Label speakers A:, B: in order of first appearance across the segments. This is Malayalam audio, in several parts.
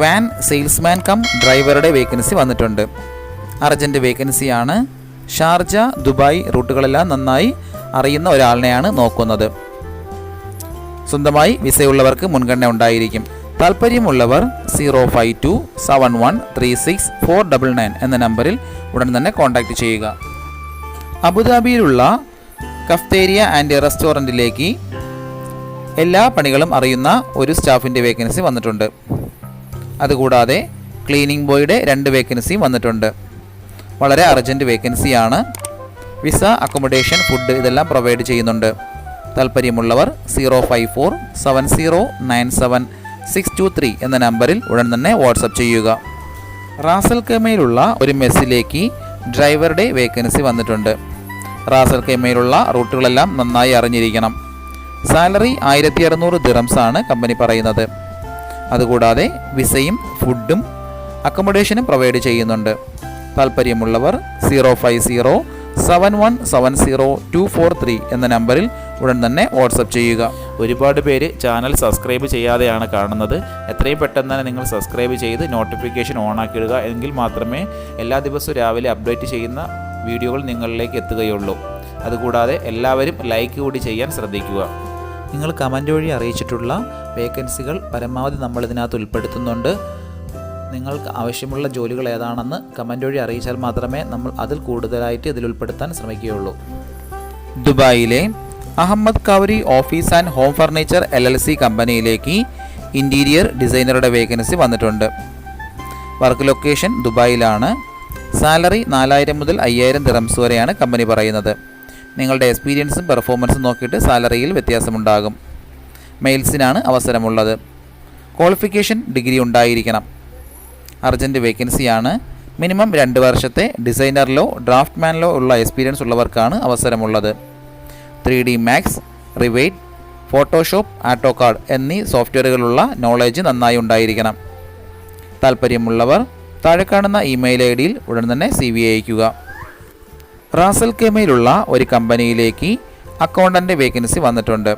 A: വാൻ സെയിൽസ്മാൻ കം ഡ്രൈവറുടെ വേക്കൻസി വന്നിട്ടുണ്ട്. അർജന്റ് വേക്കൻസിയാണ് ഷാർജ ദുബായ് റൂട്ടുകളെല്ലാം നന്നായി അറിയുന്ന ഒരാളിനെയാണ് നോക്കുന്നത്. സ്വന്തമായി വിസയുള്ളവർക്ക് മുൻഗണന ഉണ്ടായിരിക്കും. താല്പര്യമുള്ളവർ zero five two seven one three six four double nine എന്ന നമ്പറിൽ ഉടൻ തന്നെ കോൺടാക്റ്റ് ചെയ്യുക. അബുദാബിയിലുള്ള കഫ്തേരിയ ആൻഡ് റെസ്റ്റോറന്റിലേക്ക് എല്ലാ പണികളും അറിയുന്ന ഒരു സ്റ്റാഫിന്റെ വേക്കൻസി വന്നിട്ടുണ്ട്. അതുകൂടാതെ ക്ലീനിങ് ബോയുടെ രണ്ട് വേക്കൻസിയും വന്നിട്ടുണ്ട്. വളരെ അർജന്റ് വേക്കൻസിയാണ് വിസ അക്കോമഡേഷൻ ഫുഡ് ഇതെല്ലാം പ്രൊവൈഡ് ചെയ്യുന്നുണ്ട്. താല്പര്യമുള്ളവർ zero five four seven zero nine seven six two three എന്ന നമ്പറിൽ ഉടൻ തന്നെ വാട്സപ്പ് ചെയ്യുക. റാസൽ കെമയിലുള്ള ഒരു മെസ്സിലേക്ക് ഡ്രൈവറുടെ വേക്കൻസി വന്നിട്ടുണ്ട്. റാസൽ കെമയിലുള്ള റൂട്ടുകളെല്ലാം നന്നായി അറിഞ്ഞിരിക്കണം. സാലറി ആയിരത്തി അറുന്നൂറ് ദിറംസാണ് കമ്പനി പറയുന്നത്. അതുകൂടാതെ വിസയും ഫുഡും അക്കോമഡേഷനും പ്രൊവൈഡ് ചെയ്യുന്നുണ്ട്. താല്പര്യമുള്ളവർ zero five zero seven one seven zero two four three എന്ന നമ്പറിൽ ഉടൻ തന്നെ വാട്സപ്പ് ചെയ്യുക.
B: ഒരുപാട് പേര് ചാനൽ സബ്സ്ക്രൈബ് ചെയ്യാതെയാണ് കാണുന്നത്. എത്രയും പെട്ടെന്ന് തന്നെ നിങ്ങൾ സബ്സ്ക്രൈബ് ചെയ്ത് നോട്ടിഫിക്കേഷൻ ഓൺ ആക്കിയിടുക എങ്കിൽ മാത്രമേ എല്ലാ ദിവസവും രാവിലെ അപ്ഡേറ്റ് ചെയ്യുന്ന വീഡിയോകൾ നിങ്ങളിലേക്ക് എത്തുകയുള്ളൂ. അതുകൂടാതെ എല്ലാവരും ലൈക്ക് കൂടി ചെയ്യാൻ ശ്രദ്ധിക്കുക.
A: നിങ്ങൾ കമന്റ് വഴി അറിയിച്ചിട്ടുള്ള വേക്കൻസികൾ പരമാവധി നമ്മൾ ഇതിനകത്ത് ഉൾപ്പെടുത്തുന്നുണ്ട്. നിങ്ങൾക്ക് ആവശ്യമുള്ള ജോലികൾ ഏതാണെന്ന് കമന്റ് വഴി അറിയിച്ചാൽ മാത്രമേ നമ്മൾ അതിൽ കൂടുതലായിട്ട് ഇതിൽ ഉൾപ്പെടുത്താൻ ശ്രമിക്കുകയുള്ളൂ. ദുബായിലെ Ahmed Khouri office and home furniture L L C കമ്പനിയിലേക്ക് ഇന്റീരിയർ ഡിസൈനറുടെ വേക്കൻസി വന്നിട്ടുണ്ട്. വർക്ക് ലൊക്കേഷൻ ദുബായിലാണ്. സാലറി നാലായിരം മുതൽ അയ്യായിരം ദിറംസ് വരെയാണ് കമ്പനി പറയുന്നത്. നിങ്ങളുടെ എക്സ്പീരിയൻസും പെർഫോമൻസും നോക്കിയിട്ട് സാലറിയിൽ വ്യത്യാസമുണ്ടാകും. മെയിൽസിനാണ് അവസരമുള്ളത്. ക്വാളിഫിക്കേഷൻ ഡിഗ്രി ഉണ്ടായിരിക്കണം. അർജന്റ് വേക്കൻസിയാണ് മിനിമം രണ്ട് വർഷത്തെ ഡിസൈനറിലോ ഡ്രാഫ്റ്റ്മാനിലോ ഉള്ള എക്സ്പീരിയൻസ് ഉള്ളവർക്കാണ് അവസരമുള്ളത്. Three D Max Revit Photoshop AutoCAD എന്നീ സോഫ്റ്റ്വെയറുകളുള്ള നോളേജ് നന്നായി ഉണ്ടായിരിക്കണം. താല്പര്യമുള്ളവർ താഴെ കാണുന്ന ഇമെയിൽ ഐ ഡിയിൽ ഉടൻ തന്നെ സി വി അയക്കുക റാസൽ കെമയിലുള്ള ഒരു കമ്പനിയിലേക്ക് അക്കൗണ്ടന്റ് വേക്കൻസി വന്നിട്ടുണ്ട്.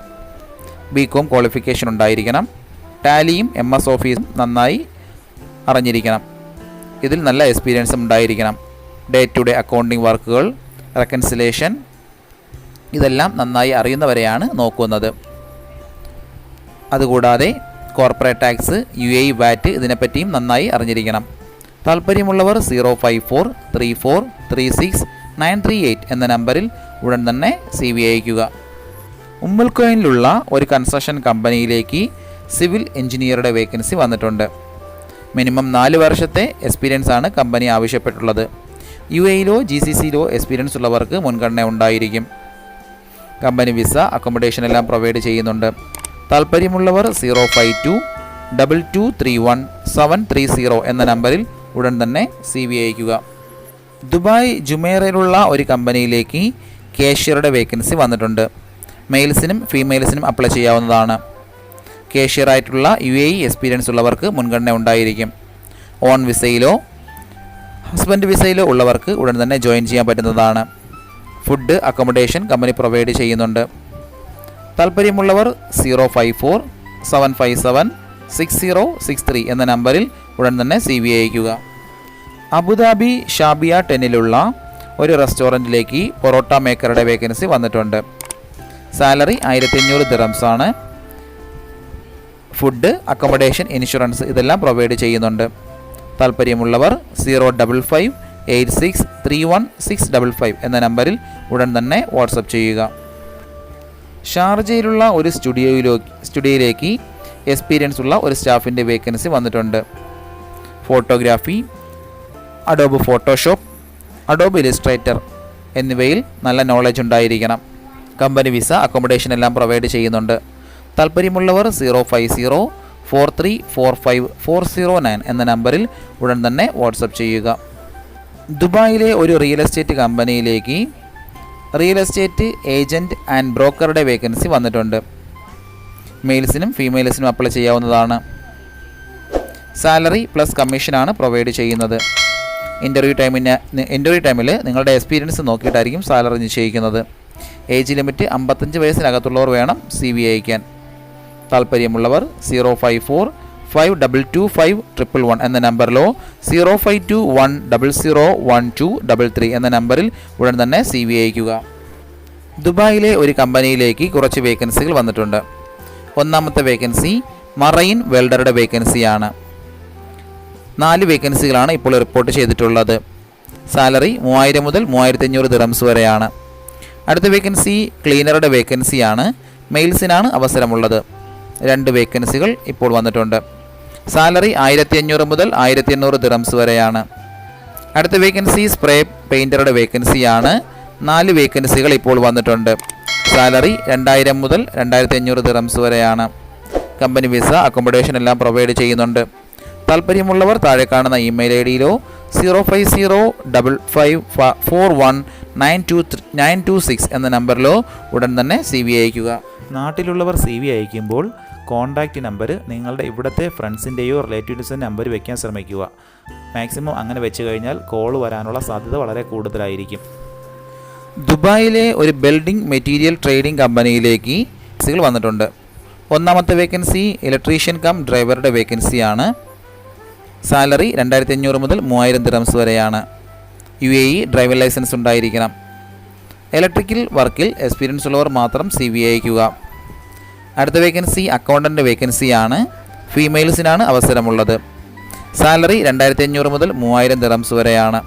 A: ബി കോം ക്വാളിഫിക്കേഷൻ ഉണ്ടായിരിക്കണം. ടാലിയും എം എസ് ഓഫീസും നന്നായി അറിഞ്ഞിരിക്കണം. ഇതിൽ നല്ല എക്സ്പീരിയൻസും ഉണ്ടായിരിക്കണം. ഡേ ടു ഡേ അക്കൗണ്ടിംഗ് വർക്കുകൾ റെക്കൻസിലേഷൻ ഇതെല്ലാം നന്നായി അറിയുന്നവരെയാണ് നോക്കുന്നത്. അതുകൂടാതെ corporate tax U A VAT ഇതിനെപ്പറ്റിയും നന്നായി അറിഞ്ഞിരിക്കണം. താല്പര്യമുള്ളവർ zero five four three four three six nine three eight എന്ന നമ്പറിൽ ഉടൻ തന്നെ സി വി അയക്കുക ഉമ്മൽക്കോയിലുള്ള ഒരു കൺസ്ട്രക്ഷൻ കമ്പനിയിലേക്ക് സിവിൽ എഞ്ചിനീയറുടെ വേക്കൻസി വന്നിട്ടുണ്ട്. മിനിമം നാല് വർഷത്തെ എക്സ്പീരിയൻസ് ആണ് കമ്പനി ആവശ്യപ്പെട്ടുള്ളത്. യു എയിലോ ജി സി സിയിലോ എക്സ്പീരിയൻസ് ഉള്ളവർക്ക് മുൻഗണന ഉണ്ടായിരിക്കും. കമ്പനി വിസ അക്കോമഡേഷൻ എല്ലാം പ്രൊവൈഡ് ചെയ്യുന്നുണ്ട്. താല്പര്യമുള്ളവർ zero five two double two three one seven three zero എന്ന നമ്പറിൽ ഉടൻ തന്നെ സി വി അയക്കുക ദുബായ് ജുമേറയിലുള്ള ഒരു കമ്പനിയിലേക്ക് കേഷ്യറുടെ വേക്കൻസി വന്നിട്ടുണ്ട്. മെയിൽസിനും ഫീമെയിൽസിനും അപ്ലൈ ചെയ്യാവുന്നതാണ്. കേഷ്യറായിട്ടുള്ള യു എ എക്സ്പീരിയൻസ് ഉള്ളവർക്ക് മുൻഗണന ഉണ്ടായിരിക്കും. ഓൺ വിസയിലോ ഹസ്ബൻഡ് വിസയിലോ ഉള്ളവർക്ക് ഉടൻ തന്നെ ജോയിൻ ചെയ്യാൻ പറ്റുന്നതാണ്. ഫുഡ് അക്കോമഡേഷൻ കമ്പനി പ്രൊവൈഡ് ചെയ്യുന്നുണ്ട്. താല്പര്യമുള്ളവർ zero five four seven five seven six zero six three എന്ന നമ്പറിൽ ഉടൻ തന്നെ സി വി അയക്കുക അബുദാബി ഷാബിയ ടെന്നിലുള്ള ഒരു റെസ്റ്റോറന്റിലേക്ക് പൊറോട്ട മേക്കറുടെ വേക്കൻസി വന്നിട്ടുണ്ട്. സാലറി ആയിരത്തി അഞ്ഞൂറ് ദിറംസ് ആണ് ഫുഡ് അക്കോമഡേഷൻ ഇൻഷുറൻസ് ഇതെല്ലാം പ്രൊവൈഡ് ചെയ്യുന്നുണ്ട്. താല്പര്യമുള്ളവർ zero double five eight six three one six double five എന്ന നമ്പറിൽ ഉടൻ തന്നെ വാട്സപ്പ് ചെയ്യുക. ഷാർജയിലുള്ള ഒരു സ്റ്റുഡിയോയിലോ സ്റ്റുഡിയോയിലേക്ക് എക്സ്പീരിയൻസ് ഉള്ള ഒരു സ്റ്റാഫിന്റെ വേക്കൻസി വന്നിട്ടുണ്ട്. Photography Adobe Photoshop Adobe Illustrator എന്നിവയിൽ നല്ല നോളജ് ഉണ്ടായിരിക്കണം. കമ്പനി വിസ അക്കോമഡേഷൻ എല്ലാം പ്രൊവൈഡ് ചെയ്യുന്നുണ്ട്. താല്പര്യമുള്ളവർ zero five zero four three four five four zero nine എന്ന നമ്പറിൽ ഉടൻ തന്നെ വാട്സപ്പ് ചെയ്യുക. ദുബായിലെ ഒരു റിയൽ എസ്റ്റേറ്റ് കമ്പനിയിലേക്ക് റിയൽ എസ്റ്റേറ്റ് ഏജന്റ് ആൻഡ് ബ്രോക്കറുടെ വേക്കൻസി വന്നിട്ടുണ്ട്. മെയിൽസിനും ഫീമെയിൽസിനും അപ്ലൈ ചെയ്യാവുന്നതാണ്. സാലറി പ്ലസ് കമ്മീഷനാണ് പ്രൊവൈഡ് ചെയ്യുന്നത്. ഇന്റർവ്യൂ ടൈമിന് ഇന്റർവ്യൂ ടൈമിൽ നിങ്ങളുടെ എക്സ്പീരിയൻസ് നോക്കിയിട്ടായിരിക്കും സാലറി നിശ്ചയിക്കുന്നത് ഏജ് ലിമിറ്റ് അമ്പത്തഞ്ച് വയസ്സിനകത്തുള്ളവർ വേണം സി വി അയക്കാൻ. താല്പര്യമുള്ളവർ zero five four five double two five triple one എന്ന നമ്പറിലോ zero five two one double zero one two double three എന്ന നമ്പറിൽ ഉടൻ തന്നെ സി വി അയക്കുക. ദുബായിലെ ഒരു കമ്പനിയിലേക്ക് കുറച്ച് വേക്കൻസികൾ വന്നിട്ടുണ്ട്. ഒന്നാമത്തെ വേക്കൻസി മറൈൻ വെൽഡറുടെ വേക്കൻസിയാണ് നാല് വേക്കൻസികളാണ് ഇപ്പോൾ റിപ്പോർട്ട് ചെയ്തിട്ടുള്ളത്. സാലറി മൂവായിരം മുതൽ മൂവായിരത്തി അഞ്ഞൂറ് ദിറംസ് വരെയാണ്. അടുത്ത വേക്കൻസി ക്ലീനറുടെ വേക്കൻസിയാണ് മെയിൽസിനാണ് അവസരമുള്ളത്. രണ്ട് വേക്കൻസികൾ ഇപ്പോൾ വന്നിട്ടുണ്ട്. സാലറി ആയിരത്തി അഞ്ഞൂറ് മുതൽ ആയിരത്തി എണ്ണൂറ് ദിറംസ് വരെയാണ്. അടുത്ത വേക്കൻസി സ്പ്രേ പെയിന്ററുടെ വേക്കൻസിയാണ് നാല് വേക്കൻസികൾ ഇപ്പോൾ വന്നിട്ടുണ്ട്. സാലറി രണ്ടായിരം മുതൽ രണ്ടായിരത്തി അഞ്ഞൂറ് ദിറംസ് വരെയാണ്. കമ്പനി വിസ അക്കോമഡേഷൻ എല്ലാം പ്രൊവൈഡ് ചെയ്യുന്നുണ്ട്. താല്പര്യമുള്ളവർ താഴെ കാണുന്ന email I ഡിയിലോ zero five zero double five four one nine two nine two six എന്ന നമ്പറിലോ ഉടൻ തന്നെ സി വി അയക്കുക
B: നാട്ടിലുള്ളവർ സി വി അയക്കുമ്പോൾ കോൺടാക്റ്റ് നമ്പർ നിങ്ങളുടെ ഇവിടുത്തെ ഫ്രണ്ട്സിന്റെയോ റിലേറ്റീവ്സിന്റെ നമ്പർ വയ്ക്കാൻ ശ്രമിക്കുക. മാക്സിമം അങ്ങനെ വെച്ച് കഴിഞ്ഞാൽ കോൾ വരാനുള്ള സാധ്യത വളരെ കൂടുതലായിരിക്കും.
A: ദുബായിലെ ഒരു ബിൽഡിംഗ് മെറ്റീരിയൽ ട്രേഡിംഗ് കമ്പനിയിലേക്ക് സികൾ വന്നിട്ടുണ്ട്. ഒന്നാമത്തെ വേക്കൻസി ഇലക്ട്രീഷ്യൻ കം ഡ്രൈവറുടെ വേക്കൻസിയാണ് സാലറി രണ്ടായിരത്തി അഞ്ഞൂറ് മുതൽ മൂവായിരം ദിറംസ് വരെയാണ്. U A E driving licence electrical. Electrical വർക്കിൽ എക്സ്പീരിയൻസ് ഉള്ളവർ മാത്രം സി വി അയക്കുക അടുത്ത വേക്കൻസി അക്കൗണ്ടന്റ് വേക്കൻസിയാണ്. ഫീമെയിൽസിനാണ് അവസരമുള്ളത്. സാലറി രണ്ടായിരത്തി അഞ്ഞൂറ് മുതൽ മൂവായിരം ദിറംസ് വരെയാണ്.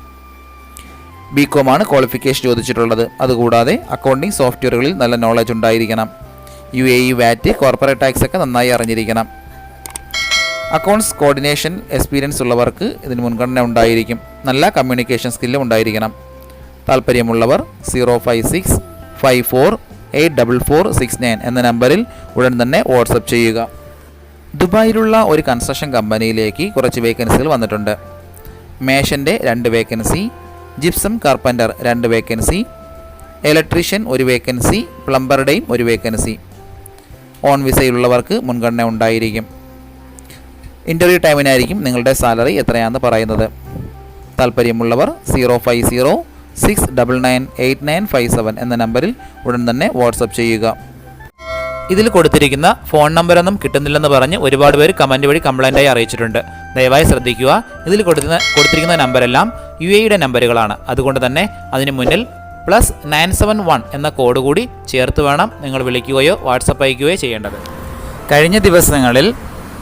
A: ബി കോമാണ് ക്വാളിഫിക്കേഷൻ ചോദിച്ചിട്ടുള്ളത്. അതുകൂടാതെ അക്കൗണ്ടിംഗ് സോഫ്റ്റ്വെയറുകളിൽ നല്ല നോളജ് ഉണ്ടായിരിക്കണം. U A E VAT corporate tax ഒക്കെ നന്നായി അറിഞ്ഞിരിക്കണം. അക്കൗണ്ട്സ് കോർഡിനേഷൻ എക്സ്പീരിയൻസ് ഉള്ളവർക്ക് ഇതിന് മുൻഗണന ഉണ്ടായിരിക്കും. നല്ല കമ്മ്യൂണിക്കേഷൻ സ്കില്ലും ഉണ്ടായിരിക്കണം. താല്പര്യമുള്ളവർ zero five six five four eight double four six nine എന്ന നമ്പറിൽ ഉടൻ തന്നെ വാട്സപ്പ് ചെയ്യുക. ദുബായിലുള്ള ഒരു കൺസ്ട്രക്ഷൻ കമ്പനിയിലേക്ക് കുറച്ച് വേക്കൻസികൾ വന്നിട്ടുണ്ട്. മേഷന്റെ രണ്ട് വേക്കൻസി ജിപ്സം കാർപ്പന്റർ രണ്ട് വേക്കൻസി ഇലക്ട്രീഷ്യൻ ഒരു വേക്കൻസി പ്ലംബറുടെയും ഒരു വേക്കൻസി ഓൺ വിസയിലുള്ളവർക്ക് മുൻഗണന ഉണ്ടായിരിക്കും. ഇന്റർവ്യൂ ടൈമിനായിരിക്കും നിങ്ങളുടെ സാലറി എത്രയാണെന്ന് പറയുന്നത്. താല്പര്യമുള്ളവർ zero five zero six double nine eight nine five seven എന്ന നമ്പറിൽ ഉടൻ തന്നെ വാട്സപ്പ് ചെയ്യുക.
B: ഇതിൽ കൊടുത്തിരിക്കുന്ന ഫോൺ നമ്പറൊന്നും കിട്ടുന്നില്ലെന്ന് പറഞ്ഞ് ഒരുപാട് പേര് കമന്റ് വഴി കംപ്ലൈന്റായി അറിയിച്ചിട്ടുണ്ട്. ദയവായി ശ്രദ്ധിക്കുക. ഇതിൽ കൊടുക്കുന്ന കൊടുത്തിരിക്കുന്ന നമ്പരെല്ലാം യു എയുടെ നമ്പറുകളാണ്. അതുകൊണ്ട് തന്നെ അതിന് മുന്നിൽ പ്ലസ് നയൻ സെവൻ വൺ എന്ന കോഡ് കൂടി ചേർത്ത് വേണം നിങ്ങൾ വിളിക്കുകയോ വാട്സപ്പ് അയക്കുകയോ ചെയ്യേണ്ടത്. കഴിഞ്ഞ ദിവസങ്ങളിൽ